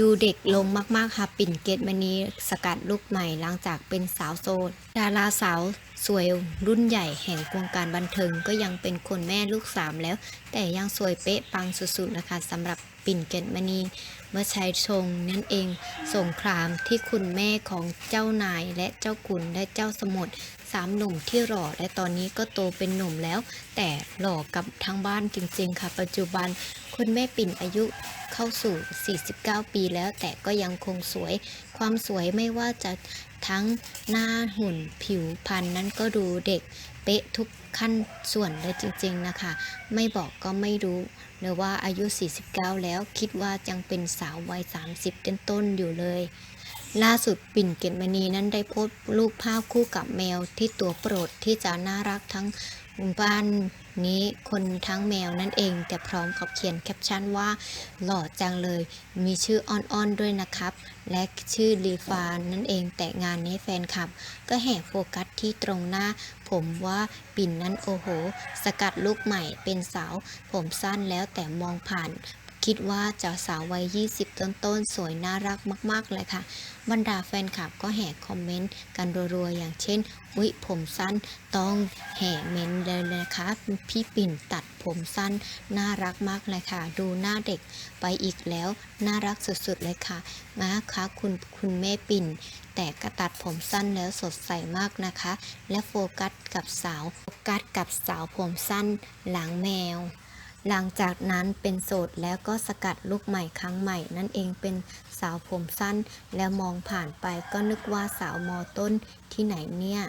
ดูเด็กลงมากๆค่ะปิ่นเกตมณีสกัดลูกใหม่หลังจากเป็นสาวโสดดาราสาวสวยรุ่นใหญ่แห่งวงการบันเทิงก็ยังเป็นคนแม่ลูกสามแล้ว แต่ยังสวยเป๊ะปังสุดๆนะคะสำหรับปิ่นเกตมณีเมื่อชายชงนั่นเองสงครามที่คุณแม่ของเจ้านายและเจ้าขุนและเจ้าสมุทรสามหนุ่มที่หล่อและตอนนี้ก็โตเป็นหนุ่มแล้ว แต่หล่อกับทั้งบ้านจริงๆค่ะ ปัจจุบันคุณแม่ปิ่นอายุ เข้าสู่ 49 ปีแล้วแต่ก็ยังคงสวย ความสวยไม่ว่าจะทั้งหน้าหุ่นผิวพรรณนั้นก็ดูเด็กเป๊ะทุกขั้นส่วนเลยจริงๆนะคะ ไม่บอกก็ไม่รู้เลยว่าอายุ 49 แล้วคิดว่ายังเป็นสาววัย 30 ต้นๆอยู่เลย ล่าสุดปิ่นเกตมณีนั้นได้โพสต์รูปภาพคู่กับแมวที่ตัวโปรดที่จะน่ารักทั้ง บ้านนี้คนทั้งแมวนั่นเอง แต่พร้อมกับเขียนแคปชั่นว่า หล่อจังเลย มีชื่ออ้อนๆด้วยนะครับ และชื่อลีฟานนั่นเองแต่งานนี้แฟนคลับ ก็แห่โฟกัสที่ตรงหน้า ผมว่าปิ่นนั้นโอ้โห สกัดลูกใหม่เป็นสาว ผมสั้นแล้วแต่มองผ่าน คิดว่าเจ้าสาววัย 20 ต้นๆ สวยน่ารักมาก ๆ เลยค่ะ บรรดาแฟนคลับก็แห่คอมเมนต์กันรัวๆ อย่างเช่น อุ๊ย ผมสั้นต้องแห่เมนเลยนะคะ พี่ปิ่นตัดผมสั้น น่ารักมากเลยค่ะ ดูหน้าเด็กไปอีกแล้ว น่ารักสุดๆ เลยค่ะนะคะคุณคุณแม่ปิ่น แต่ก็ตัดผมสั้นแล้วสดใสมากนะคะ และโฟกัสกับสาวโฟกัสกับสาวผมสั้นหลังแมว หลังจากนั้นเป็นโสดแล้วก็สกัดลูกใหม่ครั้งใหม่ นั่นเองเป็นสาวผมสั้น แล้วมองผ่านไปก็นึกว่าสาวมอต้นที่ไหนเนี่ย